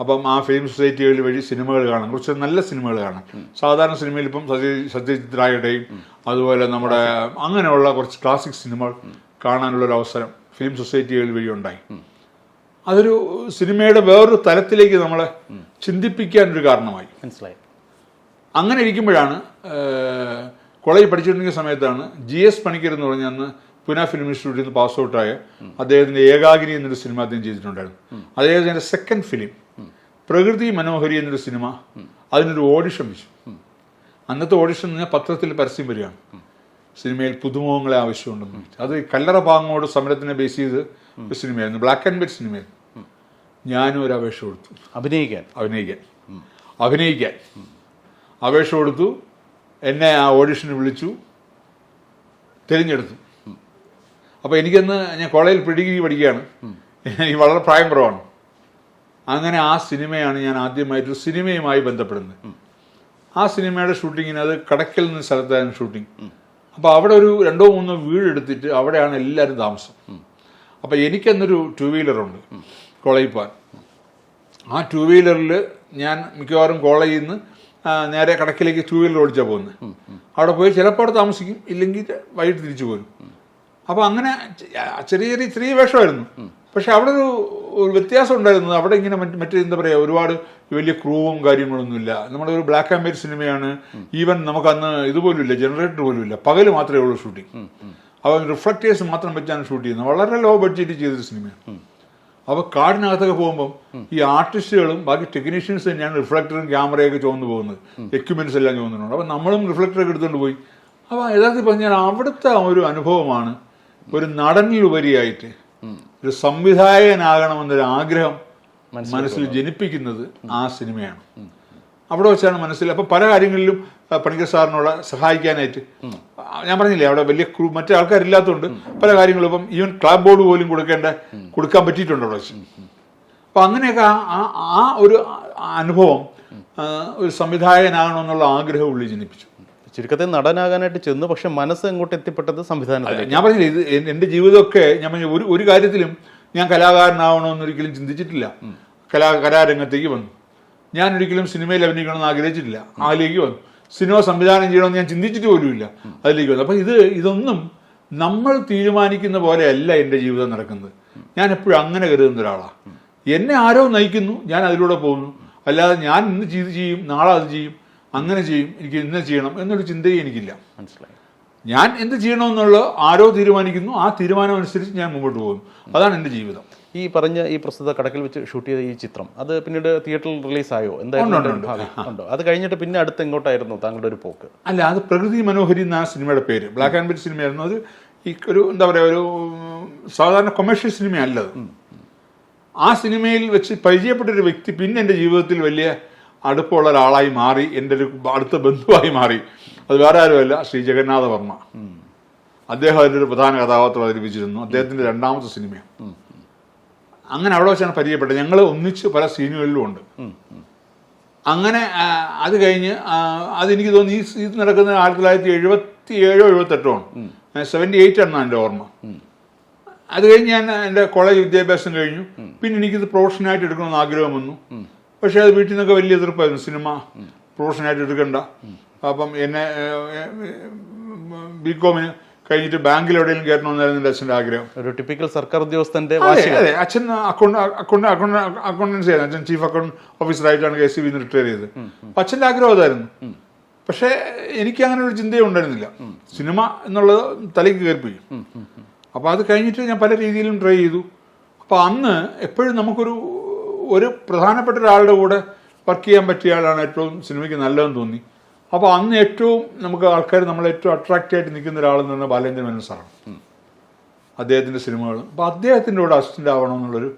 അപ്പം ആ ഫിലിം സൊസൈറ്റികൾ വഴി സിനിമകൾ കാണാം. കുറച്ച് നല്ല സിനിമകൾ കാണാം. സാധാരണ സിനിമയിൽ ഇപ്പം സത്യ സത്യജിത് റായുടെയും അതുപോലെ നമ്മുടെ അങ്ങനെയുള്ള കുറച്ച് ക്ലാസിക് സിനിമകൾ കാണാനുള്ള ഒരു അവസരം ഫിലിം സൊസൈറ്റികൾ വഴി ഉണ്ടായി. അതൊരു സിനിമയുടെ വേറൊരു തലത്തിലേക്ക് നമ്മളെ ചിന്തിപ്പിക്കാൻ ഒരു കാരണമായി. മനസ്സിലായി. അങ്ങനെ ഇരിക്കുമ്പോഴാണ് കോളേജ് പഠിച്ചിട്ടുണ്ടെങ്കിൽ പഠിച്ചുകൊണ്ടിരിക്കുന്ന സമയത്താണ് ജി എസ് പണിക്കർ എന്ന് പറഞ്ഞ അന്ന് പുന ഫിലിം ഇൻസ്റ്റിറ്റ്യൂട്ടിൽ നിന്ന് പാസ് ഔട്ടായ അദ്ദേഹത്തിന്റെ ഏകാഗിനി എന്നൊരു സിനിമ അദ്ദേഹം ചെയ്തിട്ടുണ്ടായിരുന്നു. അദ്ദേഹത്തിന്റെ സെക്കൻഡ് ഫിലിം പ്രകൃതി മനോഹരി എന്നൊരു സിനിമ അതിനൊരു ഓഡിഷൻ വെച്ചു. അന്നത്തെ ഓഡിഷൻ എന്ന് പറഞ്ഞാൽ പത്രത്തിൽ പരസ്യം വരികയാണ്. സിനിമയിൽ പുതുമുഖങ്ങളെ ആവശ്യമുണ്ടെന്ന്. അത് കല്ലറ പാങ്ങോട് സമരത്തിനെ ബേസ് ചെയ്ത് ഒരു സിനിമയായിരുന്നു. ബ്ലാക്ക് ആൻഡ് വൈറ്റ് സിനിമയായിരുന്നു ഞാനും ഒരു അപേക്ഷ കൊടുത്തു. അഭിനയിക്കാൻ. അഭിനയിക്കാൻ. അഭിനയിക്കാൻ. അപേക്ഷ കൊടുത്തു. എന്നെ ആ ഓഡിഷന് വിളിച്ചു. തിരഞ്ഞെടുത്തു. അപ്പോൾ എനിക്കന്ന് ഞാൻ കോളേജിൽ പ്രിഡിഗ്രി പഠിക്കുകയാണ്. എനിക്ക് വളരെ പ്രായം കുറവാണ്. അങ്ങനെ ആ സിനിമയാണ് ഞാൻ ആദ്യമായിട്ട് സിനിമയുമായി ബന്ധപ്പെടുന്നത്. ആ സിനിമയുടെ ഷൂട്ടിങ്ങിന് അത് കടക്കൽ നിന്ന് സ്ഥലത്തായിരുന്നു ഷൂട്ടിംഗ് അപ്പോൾ അവിടെ ഒരു രണ്ടോ മൂന്നോ വീട് എടുത്തിട്ട് അവിടെയാണ് എല്ലാവരും താമസം. അപ്പോൾ എനിക്കന്നൊരു ടു വീലറുണ്ട് കോളേജിൽ ആ ടു വീലറിൽ ഞാൻ മിക്കവാറും കോളേജിൽ നിന്ന് നേരെ കടക്കിലേക്ക് ടു വീലർ ഓടിച്ചാൽ പോകുന്നത്. അവിടെ പോയി ചിലപ്പോൾ അവിടെ താമസിക്കും ഇല്ലെങ്കിൽ വൈകിട്ട് തിരിച്ചു പോരും. അപ്പോൾ അങ്ങനെ ചെറിയ ചെറിയ ചെറിയ വേഷമായിരുന്നു. പക്ഷെ അവിടെ ഒരു ഒരു വ്യത്യാസം ഉണ്ടായിരുന്നു. അവിടെ ഇങ്ങനെ മറ്റ് എന്താ പറയുക ഒരുപാട് വലിയ ക്രൂവും കാര്യങ്ങളൊന്നുമില്ല. നമ്മുടെ ഒരു ബ്ലാക്ക് ആൻഡ് വൈറ്റ് സിനിമയാണ് ഈവൻ നമുക്ക് അന്ന് ഇതുപോലും ഇല്ല ജനറേറ്റർ പോലും ഇല്ല പകൽ മാത്രമേ ഉള്ളൂ ഷൂട്ടിംഗ് അവൻ റിഫ്ലക്റ്റേഴ്സ് മാത്രം വെച്ചാണ് ഷൂട്ട് ചെയ്യുന്നത്. വളരെ ലോ ബഡ്ജറ്റ് ചെയ്തൊരു സിനിമയാണ് അപ്പോൾ കാടിനകത്തൊക്കെ പോകുമ്പോൾ ഈ ആർട്ടിസ്റ്റുകളും ബാക്കി ടെക്നീഷ്യൻസ് തന്നെയാണ് റിഫ്ലക്ടറും ക്യാമറയൊക്കെ ചുവന്ന് പോകുന്നത്. എക്യുപ്മെന്റ്സ് എല്ലാം ചുവന്നിട്ടുണ്ട്. അപ്പോൾ നമ്മളും റിഫ്ലക്ടറൊക്കെ എടുത്തുകൊണ്ട് പോയി. അപ്പോൾ യഥാർത്ഥത്തിൽ പറഞ്ഞാൽ അവിടുത്തെ ഒരു അനുഭവമാണ് ഒരു നടനിലുപരിയായിട്ട് ഒരു സംവിധായകനാകണമെന്നൊരു ആഗ്രഹം മനസ്സിൽ ജനിപ്പിക്കുന്നത് ആ സിനിമയാണ്. അവിടെ വെച്ചാണ് മനസ്സിൽ അപ്പം പല കാര്യങ്ങളിലും പണിക്കർ സാറിനോട് സഹായിക്കാനായിട്ട് ഞാൻ പറഞ്ഞില്ലേ അവിടെ വലിയ ക്രൂ മറ്റേ ആൾക്കാരില്ലാത്തതുകൊണ്ട് പല കാര്യങ്ങളും ഇപ്പം ഈവൻ ക്ലാബ് ബോർഡ് പോലും കൊടുക്കേണ്ട കൊടുക്കാൻ പറ്റിയിട്ടുണ്ട് അവിടെ വെച്ച്. അപ്പം അങ്ങനെയൊക്കെ ആ- ആ- ഒരു അനുഭവം ഒരു സംവിധായകനാകണമെന്നുള്ള ആഗ്രഹം ഉള്ളിൽ ജനിപ്പിച്ചു. ചുരുക്കത്തിൽ നടനാകാനായിട്ട് ചെന്നു പക്ഷെ മനസ്സ് എങ്ങോട്ട് എത്തിപ്പെട്ടത് സംവിധാനത്തിലേക്ക്? ഞാൻ പറഞ്ഞില്ല ഇത് എൻ- എന്റെ ജീവിതമൊക്കെ ഞാൻ പറഞ്ഞു ഒരു ഒരു കാര്യത്തിലും ഞാൻ കലാകാരനാവണമെന്ന് ഒരിക്കലും ചിന്തിച്ചിട്ടില്ല. കലാ കലാരംഗത്തേക്ക് വന്നു. ഞാൻ ഒരിക്കലും സിനിമയിൽ അഭിനയിക്കണമെന്ന് ആഗ്രഹിച്ചിട്ടില്ല. അതിലേക്ക് വന്നു. സിനിമ സംവിധാനം ചെയ്യണമെന്ന് ഞാൻ ചിന്തിച്ചിട്ട് പോലുമില്ല. അതിലേക്ക് വന്നു. അപ്പം ഇത് ഇതൊന്നും നമ്മൾ തീരുമാനിക്കുന്ന പോലെയല്ല എന്റെ ജീവിതം നടക്കുന്നത്. ഞാൻ എപ്പോഴും അങ്ങനെ കരുതുന്ന ഒരാളാണ് എന്നെ ആരോ നയിക്കുന്നു ഞാൻ അതിലൂടെ പോകുന്നു. അല്ലാതെ ഞാൻ ഇന്ന് ചെയ്ത് ചെയ്യും നാളെ അത് ചെയ്യും. അങ്ങനെ ചെയ്യും എനിക്ക് ഇന്ന ചെയ്യണം എന്നൊരു ചിന്തയും എനിക്കില്ല. മനസ്സിലായി. ഞാൻ എന്ത് ചെയ്യണമെന്നുള്ള ആരോ തീരുമാനിക്കുന്നു. ആ തീരുമാനം അനുസരിച്ച് ഞാൻ മുമ്പോട്ട് പോകുന്നു. അതാണ് എന്റെ ജീവിതം. ഈ പറഞ്ഞ ഈ പ്രസ്തുത കടക്കിൽ വെച്ച് ഷൂട്ട് ചെയ്ത ഈ ചിത്രം അത് പിന്നീട് തിയേറ്ററിൽ റിലീസ് ആയോ എന്തായിരുന്നു അത് കഴിഞ്ഞിട്ട് പിന്നെ അടുത്ത് എങ്ങോട്ടായിരുന്നു താങ്കളുടെ ഒരു പോക്ക്? അല്ല അത് പ്രകൃതി മനോഹരി എന്ന ആ സിനിമയുടെ പേര്. ബ്ലാക്ക് ആൻഡ് വൈറ്റ് സിനിമയായിരുന്നു അത്. ഈ ഒരു എന്താ പറയുക ഒരു സാധാരണ കൊമേഴ്ഷ്യൽ സിനിമയല്ലത്. ആ സിനിമയിൽ വെച്ച് പരിചയപ്പെട്ട ഒരു വ്യക്തി പിന്നെ എന്റെ ജീവിതത്തിൽ വലിയ അടുപ്പമുള്ള ഒരാളായി മാറി എന്റെ ഒരു അടുത്ത ബന്ധുവായി മാറി. അത് വേറെ ആരുമല്ല ശ്രീ ജഗന്നാഥ വർമ്മ. അദ്ദേഹം അതിന്റെ ഒരു പ്രധാന കഥാപാത്രം അവതരിപ്പിച്ചിരുന്നു. അദ്ദേഹത്തിന്റെ രണ്ടാമത്തെ സിനിമയാണ്. അങ്ങനെ അവിടെ വെച്ചാണ് പരിചയപ്പെട്ടത്. ഞങ്ങൾ ഒന്നിച്ച് പല സീനുകളിലും ഉണ്ട്. അങ്ങനെ അത് കഴിഞ്ഞ് അതെനിക്ക് തോന്നി ഈ ഇത് നടക്കുന്നത് ആയിരത്തി തൊള്ളായിരത്തി എഴുപത്തി ഏഴോ എഴുപത്തെട്ടോ ആണ്. സെവന്റി എയ്റ്റ് ആണ് എന്റെ ഓർമ്മ. അത് കഴിഞ്ഞ് ഞാൻ എന്റെ കോളേജ് വിദ്യാഭ്യാസം കഴിഞ്ഞു. പിന്നെ എനിക്കിത് പ്രൊഫഷനായിട്ട് എടുക്കണമെന്ന് ആഗ്രഹം വന്നു. പക്ഷേ അത് വീട്ടിൽ നിന്നൊക്കെ വലിയ എതിർപ്പായിരുന്നു. സിനിമ പ്രൊഫഷനായിട്ട് എടുക്കണ്ട. അപ്പം എന്നെ ബി കോമിന് കഴിഞ്ഞിട്ട് ബാങ്കിൽ എവിടെയെങ്കിലും കയറണമെന്നായിരുന്നു എന്റെ അച്ഛന്റെ ആഗ്രഹം. ഒരു ടിപ്പിക്കൽ സർക്കാർ ഉദ്യോഗസ്ഥന്റെ അതെ അച്ഛൻ അക്കൗണ്ട് അക്കൗണ്ട് അക്കൗണ്ട് അക്കൗണ്ടൻസി ആയിരുന്നു അച്ഛൻ ചീഫ് അക്കൗണ്ട് ഓഫീസറായിട്ടാണ് കെ സി ബിന്ന് റിട്ടയർ ചെയ്തത്. അപ്പം അച്ഛന്റെ ആഗ്രഹം അതായിരുന്നു. പക്ഷേ എനിക്ക് അങ്ങനെ ഒരു ചിന്തയും ഉണ്ടായിരുന്നില്ല. സിനിമ എന്നുള്ളത് തലയ്ക്ക് കയറിപ്പോയി. അപ്പോൾ അത് കഴിഞ്ഞിട്ട് ഞാൻ പല രീതിയിലും ട്രൈ ചെയ്തു. അപ്പോൾ അന്ന് എപ്പോഴും നമുക്കൊരു ഒരു പ്രധാനപ്പെട്ട ഒരാളുടെ കൂടെ വർക്ക് ചെയ്യാൻ പറ്റിയ ആളാണ് ഏറ്റവും സിനിമയ്ക്ക് നല്ലതെന്ന് തോന്നി. അപ്പോൾ അന്ന് ഏറ്റവും നമുക്ക് ആൾക്കാർ നമ്മൾ ഏറ്റവും അട്രാക്റ്റ് ആയിട്ട് നിൽക്കുന്ന ഒരാളെന്ന് പറഞ്ഞാൽ ബാലേന്ദ്രൻ മേനോൻ സാറാണ്. അദ്ദേഹത്തിന്റെ സിനിമകൾ അപ്പോൾ അദ്ദേഹത്തിന്റെ കൂടെ അസിസ്റ്റന്റ് ആവണമെന്നുള്ളൊരു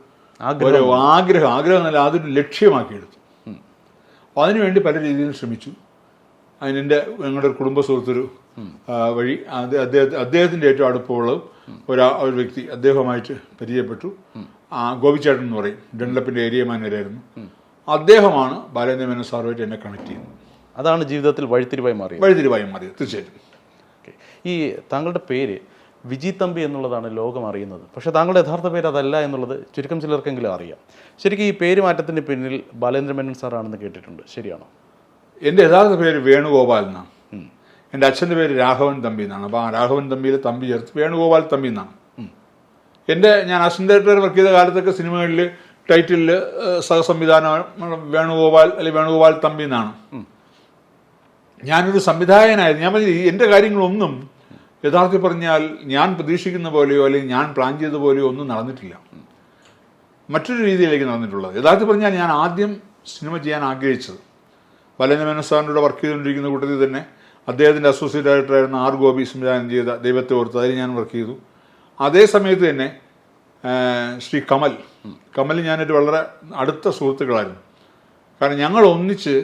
ഒരു ആഗ്രഹം ആഗ്രഹം എന്നല്ല അതൊരു ലക്ഷ്യമാക്കിയെടുത്തു. അപ്പോൾ അതിനുവേണ്ടി പല രീതിയിലും ശ്രമിച്ചു. അതിനെന്റെ ഞങ്ങളുടെ ഒരു കുടുംബ സുഹൃത്തൊരു വഴി അദ്ദേഹത്തിന്റെ ഏറ്റവും അടുപ്പമുള്ള ഒരാ ഒരു വ്യക്തി അദ്ദേഹവുമായിട്ട് പരിചയപ്പെട്ടു. ഗോപിച്ചേട്ടൻ എന്ന് പറയും. ഡെൻലപ്പിന്റെ ഏരിയ മാനേജരായിരുന്നു അദ്ദേഹമാണ് ബാലേന്ദ്ര മേനോൻ സാറുമായിട്ട് എന്നെ കണക്ട് ചെയ്യുന്നത്. അതാണ് ജീവിതത്തിൽ വഴിത്തിരിവായി മാറിയത്. വഴിത്തിരിവായി മാറിയത് തീർച്ചയായിട്ടും. ഓക്കെ. ഈ താങ്കളുടെ പേര് വിജി തമ്പി എന്നുള്ളതാണ് ലോകം അറിയുന്നത്. പക്ഷേ താങ്കളുടെ യഥാർത്ഥ പേര് അതല്ല എന്നുള്ളത് ചുരുക്കം ചിലർക്കെങ്കിലും അറിയാം. ശരിക്കും ഈ പേര് മാറ്റത്തിന് പിന്നിൽ ബാലേന്ദ്ര മേനോൻ സാറാണെന്ന് കേട്ടിട്ടുണ്ട്. ശരിയാണോ? എന്റെ യഥാർത്ഥ പേര് വേണുഗോപാൽ എന്നാണ്. എന്റെ അച്ഛന്റെ പേര് രാഘവൻ തമ്പി എന്നാണ്. അപ്പോൾ ആ രാഘവൻ തമ്പിയിൽ തമ്പി ചേർത്ത് വേണുഗോപാൽ തമ്പി എന്നാണ്. എന്റെ ഞാൻ അസിസ്റ്റന്റ് ഡയറക്ടർ വർക്ക് ചെയ്ത കാലത്തൊക്കെ സിനിമകളിൽ ടൈറ്റിലിൽ സഹസംവിധാനം വേണുഗോപാൽ അല്ലെങ്കിൽ വേണുഗോപാൽ തമ്പി എന്നാണ്. ഞാനൊരു സംവിധായകനായിരുന്നു. ഞാൻ പറഞ്ഞു എന്റെ കാര്യങ്ങളൊന്നും യഥാർത്ഥത്തിൽ പറഞ്ഞാൽ ഞാൻ പ്രതീക്ഷിക്കുന്ന പോലെയോ അല്ലെങ്കിൽ ഞാൻ പ്ലാൻ ചെയ്ത പോലെയോ ഒന്നും നടന്നിട്ടില്ല. മറ്റൊരു രീതിയിലേക്ക് നടന്നിട്ടുള്ളത്. യഥാർത്ഥത്തിൽ പറഞ്ഞാൽ ഞാൻ ആദ്യം സിനിമ ചെയ്യാൻ ആഗ്രഹിച്ചത്. വലന മേനസാറിന്റെ വർക്ക് ചെയ്തുകൊണ്ടിരിക്കുന്ന കൂട്ടത്തിൽ തന്നെ അദ്ദേഹത്തിന്റെ അസോസിയേറ്റ് ഡയറക്ടറായിരുന്ന ആർ ഗോപി സംവിധാനം ചെയ്ത ദൈവത്തെ ഓർത്ത് അതിൽ ഞാൻ വർക്ക് ചെയ്തു. അതേ സമയത്ത് തന്നെ ശ്രീ കമൽ. കമൽ ഞാനൊരു വളരെ അടുത്ത സുഹൃത്തുക്കളായിരുന്നു. കാരണം ഞങ്ങൾ ഒന്നിച്ച്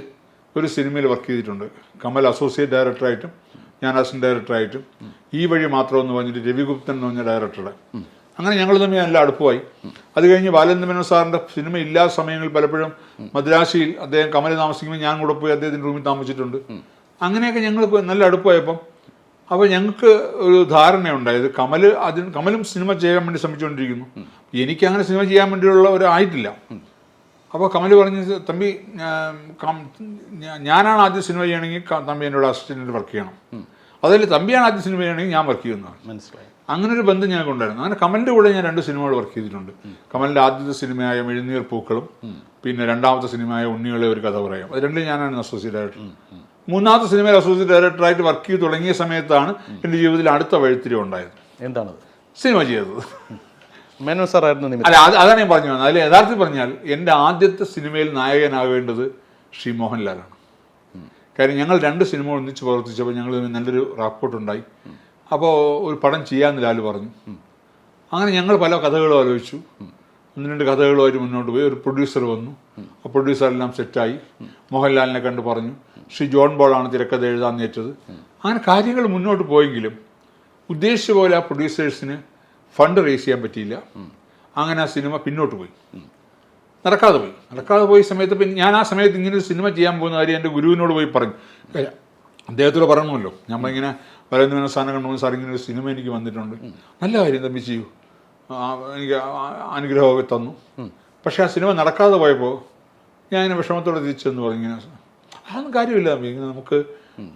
ഒരു സിനിമയിൽ വർക്ക് ചെയ്തിട്ടുണ്ട്. കമൽ അസോസിയേറ്റ് ഡയറക്ടറായിട്ടും ഞാൻ അസിസ്റ്റന്റ് ഡയറക്ടറായിട്ടും ഈ വഴി മാത്രം എന്ന് പറഞ്ഞിട്ട് രവിഗുപ്തൻ എന്ന് പറഞ്ഞ ഡയറക്ടറുടെ അങ്ങനെ ഞങ്ങൾ തമ്മിൽ നല്ല അടുപ്പമായി. അത് കഴിഞ്ഞ് ബാലേന്ദ്ര മേനോൻ സാറിന്റെ സിനിമ ഇല്ലാത്ത സമയങ്ങളിൽ പലപ്പോഴും മദ്രാശിയിൽ അദ്ദേഹം കമൽ താമസിക്കുമ്പോൾ ഞാൻ കൂടെ പോയി അദ്ദേഹത്തിന്റെ റൂമിൽ താമസിച്ചിട്ടുണ്ട്. അങ്ങനെയൊക്കെ ഞങ്ങൾ നല്ല അടുപ്പമായപ്പം അപ്പോൾ ഞങ്ങൾക്ക് ഒരു ധാരണയുണ്ടായത് കമൽ അതിന് കമലും സിനിമ ചെയ്യാൻ വേണ്ടി ശ്രമിച്ചുകൊണ്ടിരിക്കുന്നു. എനിക്ക് അങ്ങനെ സിനിമ ചെയ്യാൻ വേണ്ടിയുള്ള ഒരു ആയിട്ടില്ല. അപ്പോൾ കമൽ പറഞ്ഞു തമ്പി ഞാനാണ് ആദ്യം സിനിമ ചെയ്യണമെങ്കിൽ തമ്പി എന്നോട് അസിസ്റ്റന്റ് വർക്ക് ചെയ്യണം. അതല്ലേ തമ്പിയാണ് ആദ്യം സിനിമ ചെയ്യണമെങ്കിൽ ഞാൻ വർക്ക് ചെയ്യുന്നതാണ് മനസ്സിലായി. അങ്ങനെ ഒരു ബന്ധം ഞങ്ങൾക്ക് ഉണ്ടായിരുന്നു. അങ്ങനെ കമലിന്റെ കൂടെ ഞാൻ രണ്ട് സിനിമകൾ വർക്ക് ചെയ്തിട്ടുണ്ട്. കമലിന്റെ ആദ്യത്തെ സിനിമയായ എഴുന്നീർ പൂക്കളും പിന്നെ രണ്ടാമത്തെ സിനിമയായ ഉണ്ണികളെ ഒരു കഥ പറയാം. അത് രണ്ടും ഞാനാണ് അസോസിയേറ്റ് ഡയറക്ടർ മൂന്നാമത്തെ സിനിമയിൽ അസോസിയേറ്റ് ഡയറക്ടറായിട്ട് വർക്ക് ചെയ്ത് തുടങ്ങിയ സമയത്താണ് എന്റെ ജീവിതത്തിൽ അടുത്ത വഴിത്തിരി ഉണ്ടായത്. എന്താണ് സിനിമ ചെയ്തത്. മേനോ സാറായിരുന്നു അല്ല അത് അതാണ് ഞാൻ പറഞ്ഞു അതിൽ യഥാർത്ഥത്തിൽ പറഞ്ഞാൽ എന്റെ ആദ്യത്തെ സിനിമയിൽ നായകനാകേണ്ടത് ശ്രീ മോഹൻലാലാണ് കാര്യം ഞങ്ങൾ രണ്ട് സിനിമ ഒന്നിച്ച് പ്രവർത്തിച്ചപ്പോൾ ഞങ്ങൾ നല്ലൊരു റാപ്പോർട്ട് ഉണ്ടായി. അപ്പോൾ ഒരു പടം ചെയ്യാമെന്ന് ലാൽ പറഞ്ഞു. അങ്ങനെ ഞങ്ങൾ പല കഥകളും ആലോചിച്ചു. ഒന്ന് രണ്ട് കഥകളുമായിട്ട് മുന്നോട്ട് പോയി. ഒരു പ്രൊഡ്യൂസർ വന്നു. ആ പ്രൊഡ്യൂസറെല്ലാം സെറ്റായി മോഹൻലാലിനെ കണ്ട് പറഞ്ഞു. ശ്രീ ജോൺ ബോളാണ് തിരക്കഥ എഴുതാൻ നേറ്റത് അങ്ങനെ കാര്യങ്ങൾ മുന്നോട്ട് പോയെങ്കിലും ഉദ്ദേശിച്ച പോലെ ആ പ്രൊഡ്യൂസേഴ്സിന് ഫണ്ട് റേസ് ചെയ്യാൻ പറ്റിയില്ല. അങ്ങനെ ആ സിനിമ പിന്നോട്ട് പോയി. നടക്കാതെ പോയി. നടക്കാതെ പോയ സമയത്ത് പിന്നെ ഞാൻ ആ സമയത്ത് ഇങ്ങനെ ഒരു സിനിമ ചെയ്യാൻ പോകുന്ന കാര്യം എന്റെ ഗുരുവിനോട് പോയി പറഞ്ഞു. അദ്ദേഹത്തോട് പറഞ്ഞല്ലോ നമ്മളിങ്ങനെ പരന്തമന സ്ഥാനം കണ്ടുപോകുന്ന സാർ ഇങ്ങനെ ഒരു സിനിമ എനിക്ക് വന്നിട്ടുണ്ട്. നല്ല കാര്യം തമ്മി ചെയ്യൂ. എനിക്ക് അനുഗ്രഹമൊക്കെ തന്നു. പക്ഷേ ആ സിനിമ നടക്കാതെ പോയപ്പോൾ ഞാൻ ഇങ്ങനെ വിഷമത്തോടെ തിരിച്ചെന്ന് പറഞ്ഞു ഇങ്ങനെ അതൊന്നും കാര്യമില്ല തമ്പി നമുക്ക്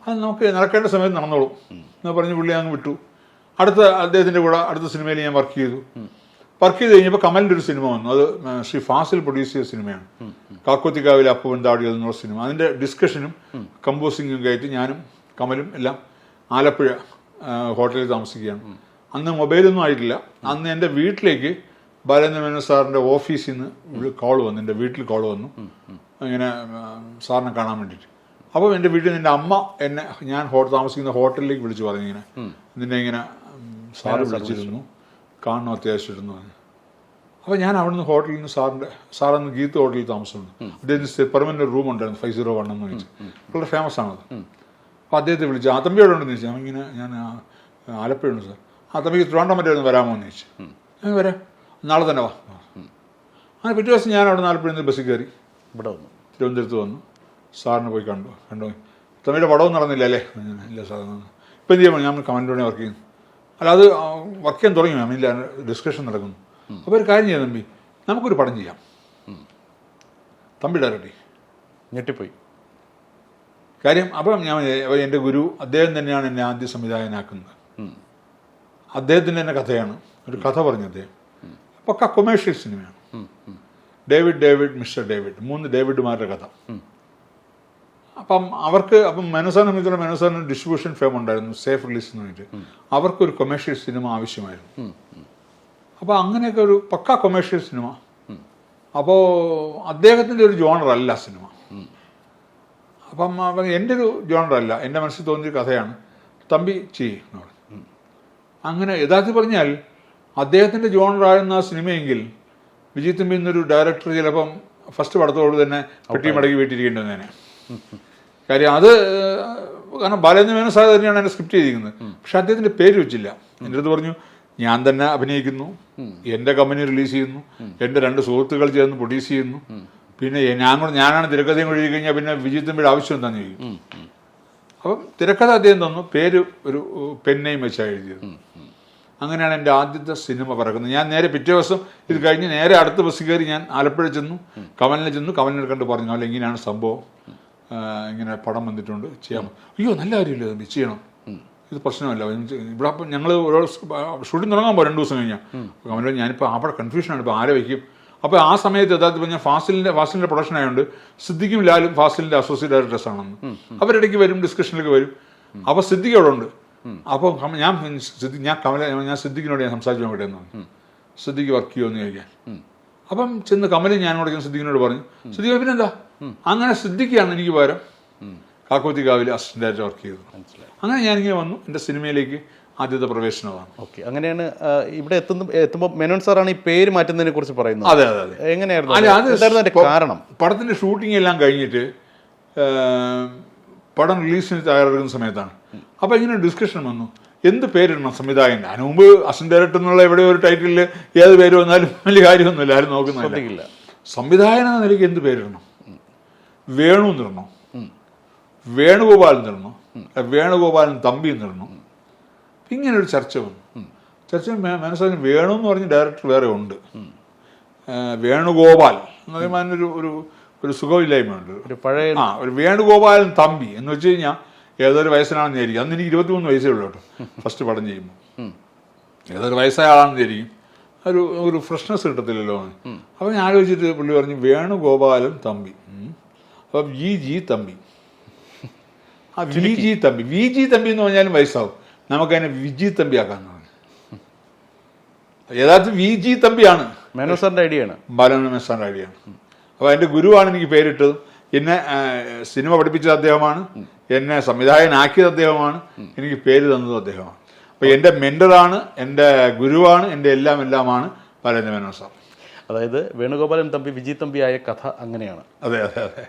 അത് നമുക്ക് നടക്കേണ്ട സമയത്ത് നടന്നോളും. എന്ന് പറഞ്ഞ് പുള്ളി അങ്ങ് വിട്ടു. അടുത്ത അദ്ദേഹത്തിന്റെ കൂടെ അടുത്ത സിനിമയിൽ ഞാൻ വർക്ക് ചെയ്തു. വർക്ക് ചെയ്ത് കഴിഞ്ഞപ്പോൾ കമലിന്റെ ഒരു സിനിമ വന്നു. അത് ശ്രീ ഫാസിൽ പ്രൊഡ്യൂസ് ചെയ്ത സിനിമയാണ്. കാക്കോത്തിക്കാവിലെ അപ്പവൻ താടികൾ എന്നുള്ള സിനിമ. അതിന്റെ ഡിസ്കഷനും കമ്പോസിങ്ങും ഒക്കെ ആയിട്ട് ഞാനും കമലും എല്ലാം ആലപ്പുഴ ഹോട്ടലിൽ താമസിക്കുകയാണ്. അന്ന് മൊബൈലൊന്നും ആയിട്ടില്ല. അന്ന് എന്റെ വീട്ടിലേക്ക് ബാലേന്ദ്ര മേനോൻ സാറിന്റെ ഓഫീസിൽ നിന്ന് കോൾ വന്നു. എന്റെ വീട്ടിൽ കോൾ വന്നു. ഇങ്ങനെ സാറിനെ കാണാൻ വേണ്ടിയിട്ട്. അപ്പോൾ എന്റെ വീട്ടിൽ നിന്റെ അമ്മ എന്നെ ഞാൻ ഹോ താമസിക്കുന്ന ഹോട്ടലിലേക്ക് വിളിച്ചു പറഞ്ഞു ഇങ്ങനെ. നിന്നെ ഇങ്ങനെ സാർ സാറ് വിളിച്ചിരുന്നു. കാണണം അത്യാവശ്യമായിരുന്നു പറഞ്ഞു. അപ്പോൾ ഞാൻ അവിടെ നിന്ന് ഹോട്ടലിൽ നിന്ന് സാറിന്റെ സാറന്ന് ഗീത്ത് ഹോട്ടലിൽ താമസമുണ്ട്. അദ്ദേഹത്തിന് പെർമനന്റ് റൂം ഉണ്ടായിരുന്നു ഫൈവ് സീറോ വൺ എന്ന് വെച്ച്. വളരെ ഫേമസ് ആണത്. അപ്പോൾ അദ്ദേഹത്തെ വിളിച്ചു ആ തമ്പി എവിടെ ഉണ്ടെന്ന് ചോദിച്ചു. ഇങ്ങനെ ഞാൻ ആലപ്പുഴയുണ്ട് സാർ. ആ തമ്പിക്ക് തിരുവനന്തപുരം വരാമോ? എന്ന് ചോദിച്ചു. ഞാൻ വരാം. നാളെ തന്നെ വാ. അങ്ങനെ പിറ്റേ ദിവസം ഞാൻ അവിടെ നിന്ന് ആലപ്പുഴയിൽ നിന്ന് ബസ്സിൽ കയറി. ഇവിടെ വന്നു. തിരുവനന്തപുരത്ത് വന്നു. സാറിനെ പോയി കണ്ടു. കണ്ടു. തമ്മിയുടെ പടവും നടന്നില്ല അല്ലേ? ഇല്ല സാർ. ഇപ്പം എന്ത് ചെയ്യാൻ ഞാൻ കമന്റോടെ വർക്ക് ചെയ്യുന്നു. അല്ല അത് വർക്ക് ചെയ്യാൻ തുടങ്ങി. മാം ഇല്ല ഡിസ്കഷൻ നടക്കുന്നു. അപ്പോൾ ഒരു കാര്യം ചെയ്യാം തമ്പി. നമുക്കൊരു പടം ചെയ്യാം. തമ്പി ഡയറക്ടി ഞെട്ടിപ്പോയി. കാര്യം അപ്പം ഞാൻ എന്റെ ഗുരു അദ്ദേഹം തന്നെയാണ് എന്നെ ആദ്യ സംവിധായകനാക്കുന്നത്. അദ്ദേഹത്തിന്റെ തന്നെ കഥയാണ്. ഒരു കഥ പറഞ്ഞു അദ്ദേഹം. അപ്പോൾ കൊമേഴ്ഷ്യൽ സിനിമയാണ് ഡേവിഡ് ഡേവിഡ് മിസ്റ്റർ ഡേവിഡ്. മൂന്ന് ഡേവിഡുമാരുടെ കഥ. അപ്പം അവർക്ക് അപ്പം മെനസാനെ സംബന്ധിച്ചുള്ള മെനസാന് ഡിസ്ട്രിബ്യൂഷൻ ഫേം ഉണ്ടായിരുന്നു സേഫ് റിലീസ് എന്ന് പറഞ്ഞിട്ട്. അവർക്കൊരു കൊമേഴ്ഷ്യൽ സിനിമ ആവശ്യമായിരുന്നു. അപ്പോൾ അങ്ങനെയൊക്കെ ഒരു പക്ക കൊമേഴ്ഷ്യൽ സിനിമ അപ്പോൾ അദ്ദേഹത്തിന്റെ ഒരു ജോണർ അല്ല സിനിമ അപ്പം അവൻ എന്റെ ഒരു ജോണർ അല്ല. എന്റെ മനസ്സിൽ തോന്നിയൊരു കഥയാണ് തമ്പി ചെയ്യ് എന്ന് പറഞ്ഞു. അങ്ങനെ യഥാർത്ഥത്തിൽ പറഞ്ഞാൽ അദ്ദേഹത്തിന്റെ ജോണറായിരുന്ന ആ സിനിമയെങ്കിൽ വിജയ് തമ്പി എന്നൊരു ഡയറക്ടർ ചിലപ്പം ഫസ്റ്റ് പടത്തോട് തന്നെ പെട്ടി മടങ്ങി വീട്ടിരിക്കേണ്ടി വന്നേനെ. കാര്യം അത് കാരണം ബാലേന്ദ്ര മേനോൻ സാർ തന്നെയാണ് എന്നെ സ്ക്രിപ്റ്റ് ചെയ്തിരിക്കുന്നത്. പക്ഷെ അദ്ദേഹത്തിന്റെ പേര് വെച്ചില്ല. എന്റെ അടുത്ത് പറഞ്ഞു ഞാൻ തന്നെ അഭിനയിക്കുന്നു. എന്റെ കമ്പനി റിലീസ് ചെയ്യുന്നു. എന്റെ രണ്ട് സുഹൃത്തുക്കൾ ചേർന്ന് പ്രൊഡ്യൂസ് ചെയ്യുന്നു. പിന്നെ ഞാൻ കൂടെ ഞാനാണ് തിരക്കഥയും കൂടി കഴിഞ്ഞാൽ പിന്നെ വിജയ് തമ്പിയുടെ ആവശ്യം എന്താണെന്ന് ചോദിക്കും. അപ്പം തിരക്കഥ അദ്ദേഹം തന്നു. പേര് ഒരു പെന്നെയും വെച്ചാണ് എഴുതിയത്. അങ്ങനെയാണ് എന്റെ ആദ്യത്തെ സിനിമ പറക്കുന്നത്. ഞാൻ നേരെ പിറ്റേ ദിവസം ഇത് കഴിഞ്ഞ് നേരെ അടുത്ത ബസ് കയറി ഞാൻ ആലപ്പുഴ ചെന്നു. കമലിനെ ചെന്നു. കമലിനെ കണ്ട് പറഞ്ഞു അല്ല ഇങ്ങനെയാണ് സംഭവം. ഇങ്ങനെ പടം വന്നിട്ടുണ്ട്. ചെയ്യാം. അയ്യോ നല്ല കാര്യമില്ല തമ്പി ചെയ്യണം. ഇത് പ്രശ്നമല്ല. ഇവിടെ അപ്പം ഞങ്ങൾ ഓരോ ഷൂട്ടിംഗ് തുടങ്ങാൻ പോകും രണ്ട് ദിവസം കഴിഞ്ഞാൽ കമല ഞാനിപ്പോൾ അവിടെ കൺഫ്യൂഷനാണ് ഇപ്പോൾ ആരെ വയ്ക്കും അപ്പോൾ ആ സമയത്ത് യഥാർത്ഥത്തിൽ ഞാൻ ഫാസിലിന്റെ ഫാസിലിന്റെ പ്രൊഡക്ഷൻ ആയതുകൊണ്ട് സിദ്ദിഖും ലാലും ഫാസിലിന്റെ അസോസിയേറ്റ് ഡയറക്ടേഴ്സ് ആണെന്ന്. അവരിടയ്ക്ക് വരും ഡിസ്കഷനിലേക്ക് വരും. അപ്പോൾ സിദ്ദിഖ് അവിടെ ഉണ്ട്. അപ്പോൾ ഞാൻ ഞാൻ കമല ഞാൻ സിദ്ദിഖിനോട് ഞാൻ സംസാരിച്ചു നോക്കട്ടെ എന്നാണ് സിദ്ദിഖ് വർക്ക് ചെയ്യുമെന്ന് ചോദിക്കാൻ. അപ്പം ചെന്ന് കമലി ഞാനോട് ചെന്ന് സിദ്ദിഖിനോട് പറഞ്ഞു സിദ്ദിഖ് പിന്നെന്താ അങ്ങനെ സിദ്ദിഖിയാണ് എനിക്ക് പകരം. കാക്കോത്തി കാവിൽ ആയിട്ട് വർക്ക് ചെയ്തത് അങ്ങനെ ഞാനിങ്ങനെ വന്നു. എന്റെ സിനിമയിലേക്ക് ആദ്യത്തെ പ്രവേശനമാണ്. ഓക്കെ അങ്ങനെയാണ് ഇവിടെ എത്തുന്ന എത്തുമ്പോൾ മെനോൻ സാറാണ് ഈ പേര് മാറ്റുന്നതിനെ കുറിച്ച് പറയുന്നത്. അതെ അതെ അതെ. എങ്ങനെയായിരുന്നു കാരണം? പടത്തിന്റെ ഷൂട്ടിംഗ് എല്ലാം കഴിഞ്ഞിട്ട് പടം റിലീസിന് തയ്യാറെടുക്കുന്ന സമയത്താണ്. അപ്പോൾ ഇങ്ങനെ ഡിസ്കഷൻ വന്നു. എന്ത് പേരിടണം സംവിധായകൻ? ഞാൻ മുമ്പ് അസിസ്റ്റന്റ് ഡയറക്ടർ എന്നുള്ള എവിടെ ഒരു ടൈറ്റിലിൽ ഏത് പേര് വന്നാലും വലിയ കാര്യമൊന്നുമില്ല. ആരും നോക്കുന്നില്ല. സംവിധായകൻ എന്ന നിലയ്ക്ക് എന്ത് പേരിടണം? വേണു എന്നിടണം വേണുഗോപാൽ എന്നിടണം വേണുഗോപാലൻ തമ്പി എന്നിടണം ഇങ്ങനെ ഒരു ചർച്ച വന്നു. ചർച്ച മനസ്സിലാക്കി വേണു എന്ന് പറഞ്ഞ ഡയറക്ടർ വേറെ ഉണ്ട്. വേണുഗോപാൽ എന്ന് പറയുമ്പോൾ അതിനൊരു ഒരു ഒരു സുഖമില്ലായ്മയുണ്ട്. ഒരു പഴയ ആ ഒരു വേണുഗോപാലൻ തമ്പി എന്ന് വെച്ച് കഴിഞ്ഞാൽ ഏതൊരു വയസ്സിനാണെന്ന് വിചാരിക്കും. അന്ന് എനിക്ക് ഇരുപത്തിമൂന്ന് വയസ്സേ ഉള്ളൂ കേട്ടോ. ഫസ്റ്റ് പടം ചെയ്യുമ്പോൾ. ഏതൊരു വയസ്സായ ആളാണെന്ന് വിചാരിക്കും. ഒരു ഒരു ഫ്രഷ്നെസ് കിട്ടത്തില്ലല്ലോ അപ്പം അപ്പോൾ ഞാൻ ആലോചിച്ചിട്ട് പുള്ളി പറഞ്ഞു വേണുഗോപാലൻ തമ്പി. അപ്പം ജി ജി തമ്പി. ആ V G Thampi. V G Thampi എന്ന് പറഞ്ഞാലും വയസ്സാവും. നമുക്കതിനെ വിജി തമ്പി ആക്കാന്ന് പറഞ്ഞു. യഥാർത്ഥ വി ജി തമ്പിയാണ്. മേനോസാറിന്റെ ഐഡിയ ആണ്. ബാലനമേശാന്റെ ഐഡിയാണ് അപ്പോൾ എന്റെ ഗുരുവാണ് എനിക്ക് പേരിട്ടത്. എന്നെ സിനിമ പഠിപ്പിച്ചത് അദ്ദേഹമാണ്. എന്നെ സംവിധായകനാക്കിയത് അദ്ദേഹമാണ്. എനിക്ക് പേര് തന്നത് അദ്ദേഹമാണ്. അപ്പോൾ എന്റെ മെന്ററാണ് എന്റെ ഗുരുവാണ് എന്റെ എല്ലാം എല്ലാമാണ് ബാലേന്ദ്ര മേനോൻ സാർ. അതായത് വേണുഗോപാലൻ തമ്പി വിജയ് തമ്പിയായ കഥ അങ്ങനെയാണ്. അതെ അതെ അതെ.